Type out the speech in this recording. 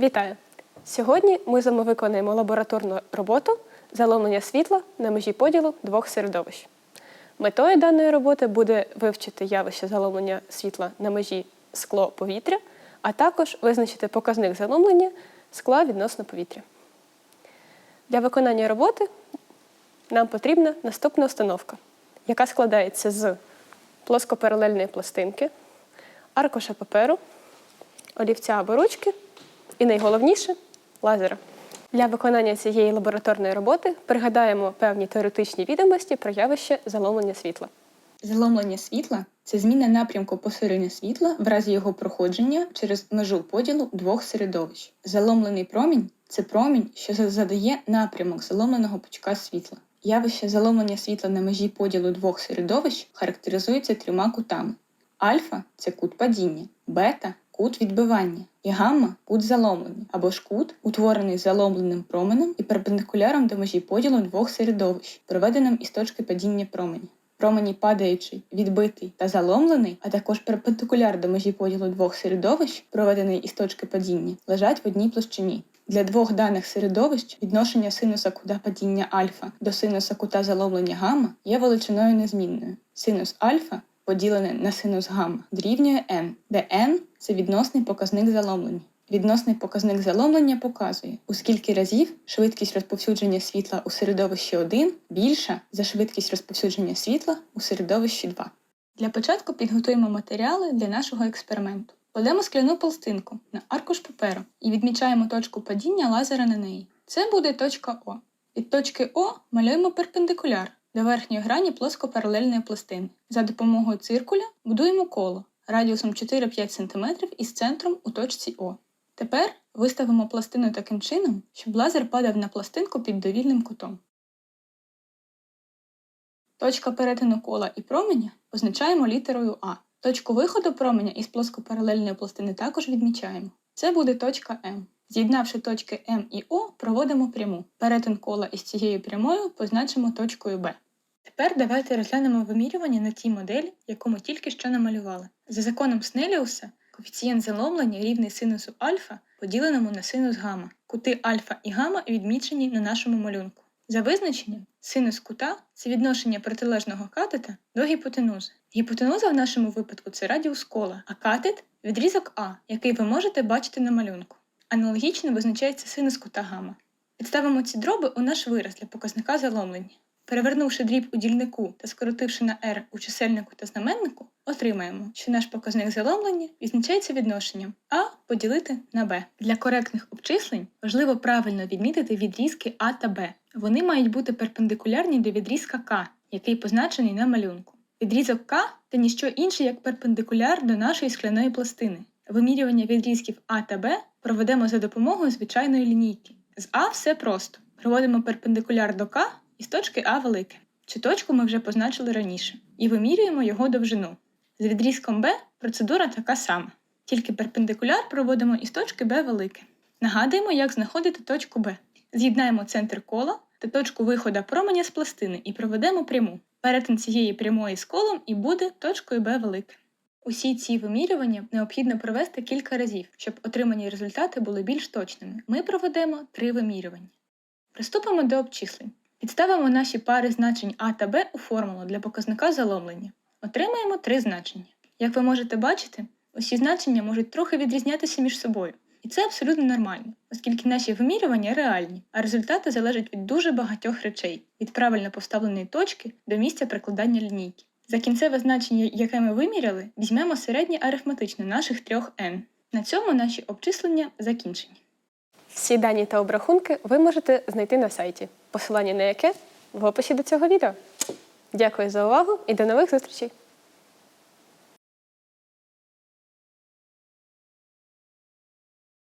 Вітаю! Сьогодні ми з вами виконаємо лабораторну роботу заломлення світла на межі поділу двох середовищ. Метою даної роботи буде вивчити явище заломлення світла на межі скло-повітря, а також визначити показник заломлення скла відносно повітря. Для виконання роботи нам потрібна наступна установка, яка складається з плоскопаралельної пластинки, аркуша паперу, олівця або ручки і найголовніше лазера. Для виконання цієї лабораторної роботи пригадаємо певні теоретичні відомості про явище заломлення світла. Заломлення світла це зміна напрямку поширення світла в разі його проходження через межу поділу двох середовищ. Заломлений промінь це промінь, що задає напрямок заломленого пучка світла. Явище заломлення світла на межі поділу двох середовищ характеризується трьома кутами: альфа це кут падіння, бета кут відбивання, і гамма кут заломлення, або ж кут, утворений заломленим променем і перпендикуляром до межі поділу двох середовищ, проведеним із точки падіння променя. Промені падаючий, відбитий та заломлений, а також перпендикуляр до межі поділу двох середовищ, проведений із точки падіння, лежать в одній площині. Для двох даних середовищ відношення синуса кута падіння альфа до синуса кута заломлення гамма є величиною незмінною. Синус альфа поділене на синус гамма дорівнює n, де n – це відносний показник заломлення. Відносний показник заломлення показує, у скільки разів швидкість розповсюдження світла у середовищі 1 більша за швидкість розповсюдження світла у середовищі 2. Для початку підготуємо матеріали для нашого експерименту. Кладемо скляну пластинку на аркуш паперу і відмічаємо точку падіння лазера на неї. Це буде точка О. Від точки О малюємо перпендикуляр до верхньої грані плоскопаралельної пластини. За допомогою циркуля будуємо коло радіусом 4-5 см із центром у точці О. Тепер виставимо пластину таким чином, щоб лазер падав на пластинку під довільним кутом. Точка перетину кола і променя позначаємо літерою А. Точку виходу променя із плоскопаралельної пластини також відмічаємо. Це буде точка М. З'єднавши точки М і О, проводимо пряму. Перетин кола із цією прямою позначимо точкою Б. Тепер давайте розглянемо вимірювання на тій моделі, яку ми тільки що намалювали. За законом Снеліуса, коефіцієнт заломлення рівний синусу альфа, поділеному на синус гамма. Кути альфа і гамма відмічені на нашому малюнку. За визначенням, синус кута це відношення протилежного катета до гіпотенузи. Гіпотенуза в нашому випадку це радіус кола, а катет відрізок А, який ви можете бачити на малюнку. Аналогічно визначається синус кута гамма. Підставимо ці дроби у наш вираз для показника заломлення. Перевернувши дріб у дільнику та скоротивши на r у чисельнику та знаменнику, отримаємо, що наш показник заломлення відзначається відношенням А поділити на Б. Для коректних обчислень важливо правильно відмітити відрізки А та Б. Вони мають бути перпендикулярні до відрізка К, який позначений на малюнку. Відрізок К це ніщо інше, як перпендикуляр до нашої скляної пластини. Вимірювання відрізків А та Б проведемо за допомогою звичайної лінійки. З А все просто. Проводимо перпендикуляр до К із точки А велике. Цю точку ми вже позначили раніше, і вимірюємо його довжину. З відрізком Б процедура така сама, тільки перпендикуляр проводимо із точки Б велике. Нагадуємо, як знаходити точку Б. З'єднаємо центр кола та точку виходу променя з пластини і проведемо пряму. Перетин цієї прямої з колом і буде точкою Б велике. Усі ці вимірювання необхідно провести кілька разів, щоб отримані результати були більш точними. Ми проведемо три вимірювання. Приступимо до обчислень. Підставимо наші пари значень А та Б у формулу для показника заломлення. Отримаємо три значення. Як ви можете бачити, усі значення можуть трохи відрізнятися між собою. І це абсолютно нормально, оскільки наші вимірювання реальні, а результати залежать від дуже багатьох речей, від правильно поставленої точки до місця прикладання лінійки. За кінцеве значення, яке ми виміряли, візьмемо середнє арифметичне наших трьох n. На цьому наші обчислення закінчені. Всі дані та обрахунки ви можете знайти на сайті, посилання на яке в описі до цього відео. Дякую за увагу і до нових зустрічей!